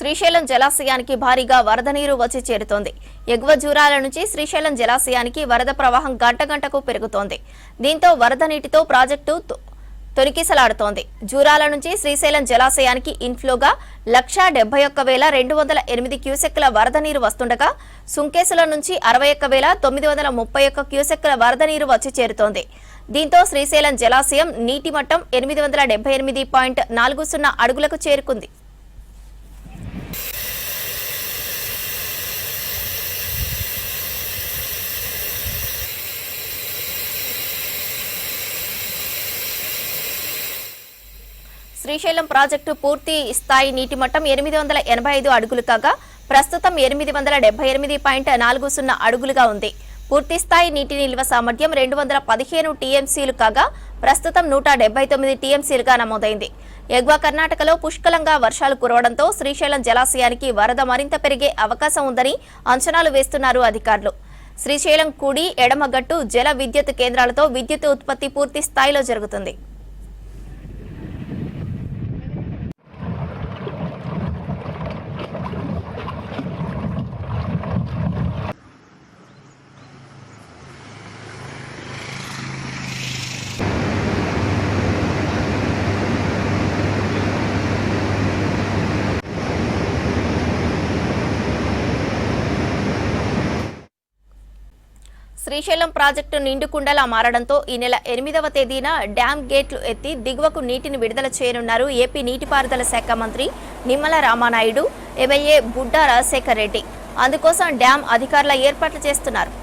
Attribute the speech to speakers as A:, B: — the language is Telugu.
A: శ్రీశైలం జలాశయానికి భారీగా వరద నీరు వచ్చి చేరుతోంది ఎగువ జూరాల నుంచి శ్రీశైలం జలాశయానికి వరద ప్రవాహం గంట గంటకు పెరుగుతోంది దీంతో వరద నీటితో ప్రాజెక్టు తొలికిసలాడుతోంది జూరాల నుంచి శ్రీశైలం జలాశయానికి ఇన్ఫ్లోగా లక్షా డెబ్బై ఒక్క వేల రెండు వందల ఎనిమిది క్యూసెక్ల వరద నీరు వస్తుండగా సుంకేసుల నుంచి అరవై ఒక్క వేల తొమ్మిది వందల ముప్పై ఒక్క క్యూసెక్ల వరద నీరు వచ్చి చేరుతోంది దీంతో శ్రీశైలం జలాశయం నీటి మట్టం ఎనిమిది వందల ఎనిమిది పాయింట్ నాలుగు సున్నా అడుగులకు చేరుకుంది శ్రీశైలం ప్రాజెక్టు పూర్తి స్థాయి నీటి మట్టం ఎనిమిది వందల ఎనభై ఐదు అడుగులు కాగా ప్రస్తుతం ఎనిమిది వందల డెబ్బై ఎనిమిది పాయింట్ నాలుగు సున్నా అడుగులుగా ఉంది పూర్తి స్థాయి నీటి నిల్వ సామర్థ్యం రెండు వందల పదిహేను టీఎంసీలు కాగా ప్రస్తుతం నూట డెబ్బై తొమ్మిది టీఎంసీలుగా నమోదైంది ఎగువ కర్ణాటకలో పుష్కలంగా వర్షాలు కురవడంతో శ్రీశైలం జలాశయానికి వరద మరింత పెరిగే అవకాశం ఉందని అంచనాలు వేస్తున్నారు అధికారులు శ్రీశైలం కూడి ఎడమగట్టు జల విద్యుత్ కేంద్రాలతో విద్యుత్ ఉత్పత్తి పూర్తి స్థాయిలో జరుగుతుంది శ్రీశైలం ప్రాజెక్టు నిండుకుండలా మారడంతో ఈ నెల ఎనిమిదవ తేదీన డ్యాం గేట్లు ఎత్తి దిగువకు నీటిని విడుదల చేయనున్నారు ఏపీ నీటిపారుదల శాఖ మంత్రి నిమ్మల రామానాయుడు ఎమ్మెల్యే బుడ్డా రాజశేఖర్ రెడ్డి అందుకోసం డ్యాం అధికారుల ఏర్పాట్లు చేస్తున్నారు